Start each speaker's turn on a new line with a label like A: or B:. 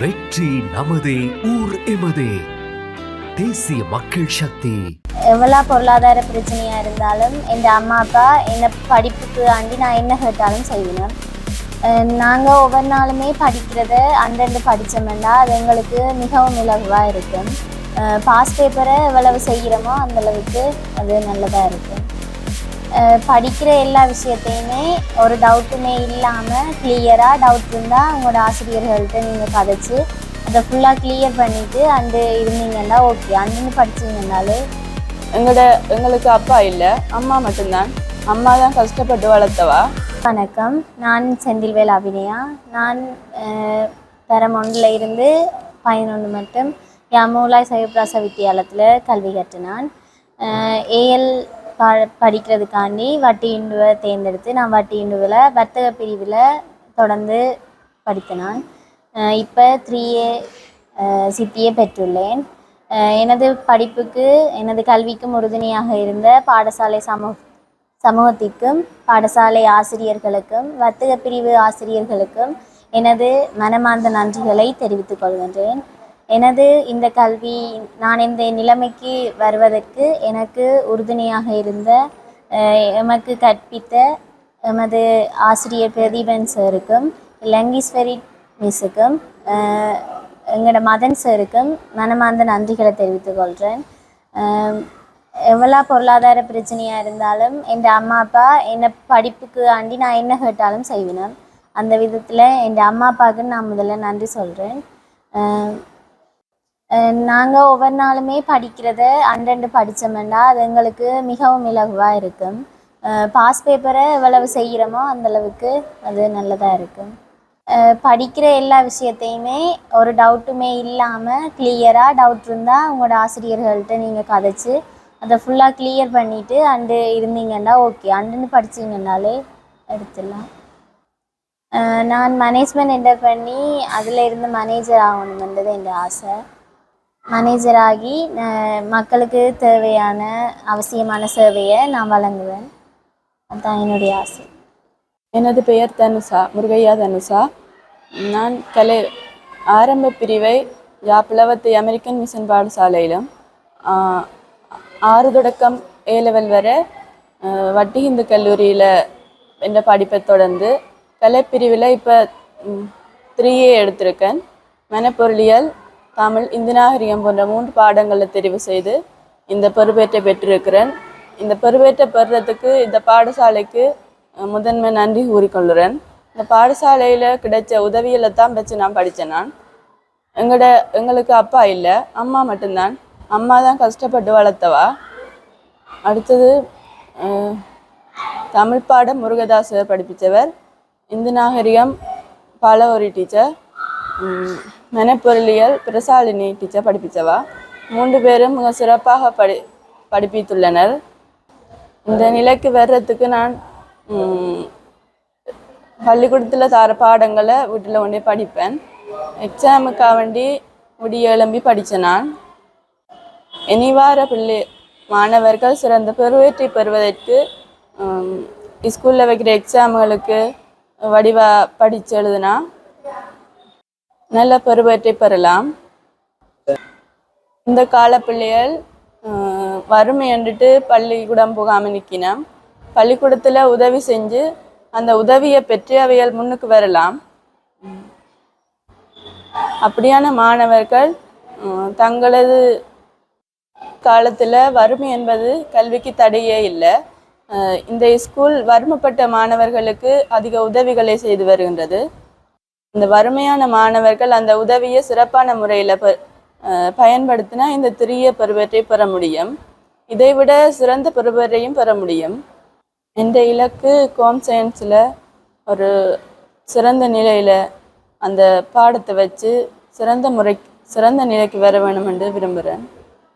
A: வெற்றி நமதே ஊர் எமதே. தேசிய மக்கள் சக்தி.
B: எவ்வளோ பொருளாதார பிரச்சனையாக இருந்தாலும் என் அம்மா அப்பா என்னை படிப்புக்கு ஆண்டி நான் என்ன கேட்டாலும் செய்வேன் நாங்கள் ஒவ்வொரு நாளுமே படிக்கிறத அந்தண்டு படித்தோம்னா அது எங்களுக்கு மிகவும் இலகுவாக இருக்கும். பாஸ் பேப்பரை எவ்வளவு செய்கிறோமோ அந்தளவுக்கு அது நல்லதாக இருக்கும். படிக்கிற எல்லா விஷயத்தையுமே ஒரு டவுட்டுமே இல்லாமல் கிளியராக டவுட் இருந்தால் உங்களோட ஆசிரியர்கள்ட்ட நீங்கள் கதைச்சு அதை ஃபுல்லாக கிளியர் பண்ணிவிட்டு அண்டு இருந்தீங்கன்னா ஓகே அண்டு படிச்சீங்கன்னாலே
C: எங்களோட எங்களுக்கு அப்பா இல்லை அம்மா மட்டும்தான். அம்மா தான் கஷ்டப்பட்டு வளர்த்தவா?
B: வணக்கம். நான் செந்தில்வேல் அபிநயா. நான் தரம் ஒன்றில் இருந்து பதினொன்று மட்டும் யாமூலாய் சைவப்பிராச வித்தியாலயத்தில் கல்வி கற்றினான். ஏஎல் ப படிக்கிறதுக்காண்டி வட்டி இண்டுவை தேர்ந்தெடுத்து நான் வட்டி இண்டுவில் வர்த்தக பிரிவில் தொடர்ந்து படித்தனான் இப்போ த்ரீ ஏ சித்தியை பெற்றுள்ளேன். எனது படிப்புக்கு எனது கல்விக்கும் உறுதுணையாக இருந்த பாடசாலை சமூக சமூகத்திற்கும் பாடசாலை ஆசிரியர்களுக்கும் வர்த்தக பிரிவு ஆசிரியர்களுக்கும் எனது மனமார்ந்த நன்றிகளை தெரிவித்துக் கொள்கின்றேன். எனது இந்த கல்வி நான் இந்த நிலைமைக்கு வருவதற்கு எனக்கு உறுதுணையாக இருந்த எமக்கு கற்பித்த எமது ஆசிரியர் பிரதீபன் சாருக்கும் லங்கீஸ்வரி மிஸ்ஸுக்கும் எங்களோட மதன் சாருக்கும் மனமார்ந்த நன்றிகளை தெரிவித்துக் கொள்கிறேன் எவ்வளோ பொருளாதார பிரச்சனையாக இருந்தாலும் என் அம்மா அப்பா என்னை படிப்புக்கு ஆண்டி நான் என்ன கேட்டாலும் செய்வேன் அந்த விதத்தில் என் அம்மா அப்பாவுக்கு நான் முதல்ல நன்றி சொல்கிறேன் நாங்கள் ஒவ்வொரு நாளுமே படிக்கிறத அண்டண்டு படித்தோம்னா அது எங்களுக்கு மிகவும் இலகுவாக இருக்கும். பாஸ் பேப்பரை எவ்வளவு செய்கிறோமோ அந்தளவுக்கு அது நல்லதாக இருக்கும். படிக்கிற எல்லா விஷயத்தையுமே ஒரு டவுட்டுமே இல்லாமல் கிளியராக டவுட் இருந்தால் உங்களோட ஆசிரியர்கள்ட்ட நீங்கள் கதைச்சு அதை ஃபுல்லாக கிளியர் பண்ணிவிட்டு அண்டு இருந்தீங்கன்னா ஓகே அண்டுன்னு படிச்சீங்கன்னாலே எடுத்துடலாம். நான் மேனேஜ்மெண்ட் என்டர் பண்ணி அதில் இருந்து மேனேஜர் ஆகணுன்றது என் ஆசை. மேனேஜர் ஆகி மக்களுக்கு தேவையான அவசியமான சேவையை நான் வழங்குவேன். அதுதான் என்னுடைய ஆசை.
C: எனது பெயர் தனுஷா முருகையா தனுஷா. நான் கலை ஆரம்ப பிரிவை யாப்பிளவத்தை அமெரிக்கன் மிஷன் பாடசாலையிலும் ஆறு தொடக்கம் ஏ லெவல் வரை வட்டி இந்து கல்லூரியில் என்ற படிப்பை தொடர்ந்து கலைப்பிரிவில் இப்போ த்ரீ ஏ எடுத்திருக்கேன். மனப்பொருளியல் தமிழ் இந்து நாகரிகம் போன்ற மூன்று பாடங்களை தெரிவு செய்து இந்த பொறுப்பேற்றை பெற்றிருக்கிறேன். இந்த பொறுப்பேற்றை பெறுறதுக்கு இந்த பாடசாலைக்கு முதன்மை நன்றி கூறிக்கொள்கிறேன். இந்த பாடசாலையில் கிடைச்ச உதவிகளை தான் வச்சு நான் படித்தேன் நான். எங்களோட எங்களுக்கு அப்பா இல்லை அம்மா மட்டும்தான். அம்மா தான் கஷ்டப்பட்டு வளர்த்தவா. அடுத்தது தமிழ் பாடம் முருகதாசர் படிப்பித்தவர் இந்து நாகரிகம் பல ஒரு டீச்சர் மெனப்பொருளியல் பிரசாலினி டீச்சர் படிப்பிச்சவா மூன்று பேரும் மிக சிறப்பாக படி படிப்பித்துள்ளனர். இந்த நிலைக்கு வர்றதுக்கு நான் பள்ளிக்கூடத்தில் தர பாடங்களை வீட்டில் கொண்டே படிப்பேன். எக்ஸாமுக்காக வேண்டி விடிய எழும்பி படித்தேன் நான். இனி வார பிள்ளை மாணவர்கள் சிறந்த பெருவேற்றி பெறுவதற்கு ஸ்கூலில் வைக்கிற எக்ஸாம்களுக்கு வடிவா படித்து எழுதுனா நல்ல பருவத்தை பெறலாம். இந்த கால பிள்ளைகள் வறுமை என்றுட்டு பள்ளிக்கூடம் போகாமல் நிற்கினோம் பள்ளிக்கூடத்தில் உதவி செஞ்சு அந்த உதவியை பெற்று அவைகள் முன்னுக்கு வரலாம். அப்படியான மாணவர்கள் தங்களது காலத்தில் வறுமை என்பது கல்விக்கு தடையே இல்லை. இந்த ஸ்கூல் வறுமைப்பட்ட மாணவர்களுக்கு அதிக உதவிகளை செய்து வருகின்றது. இந்த வறுமையான மாணவர்கள் அந்த உதவியை சிறப்பான முறையில் ப பயன்படுத்தினா இந்த திரிய பருவத்தை பெற முடியும். இதைவிட சிறந்த பருவத்தையும் பெற முடியும். என்ற இலக்கு கோம் சயின்ஸில் ஒரு சிறந்த நிலையில் அந்த பாடத்தை வச்சு சிறந்த முறை சிறந்த நிலைக்கு வர வேணும் என்று விரும்புகிறேன்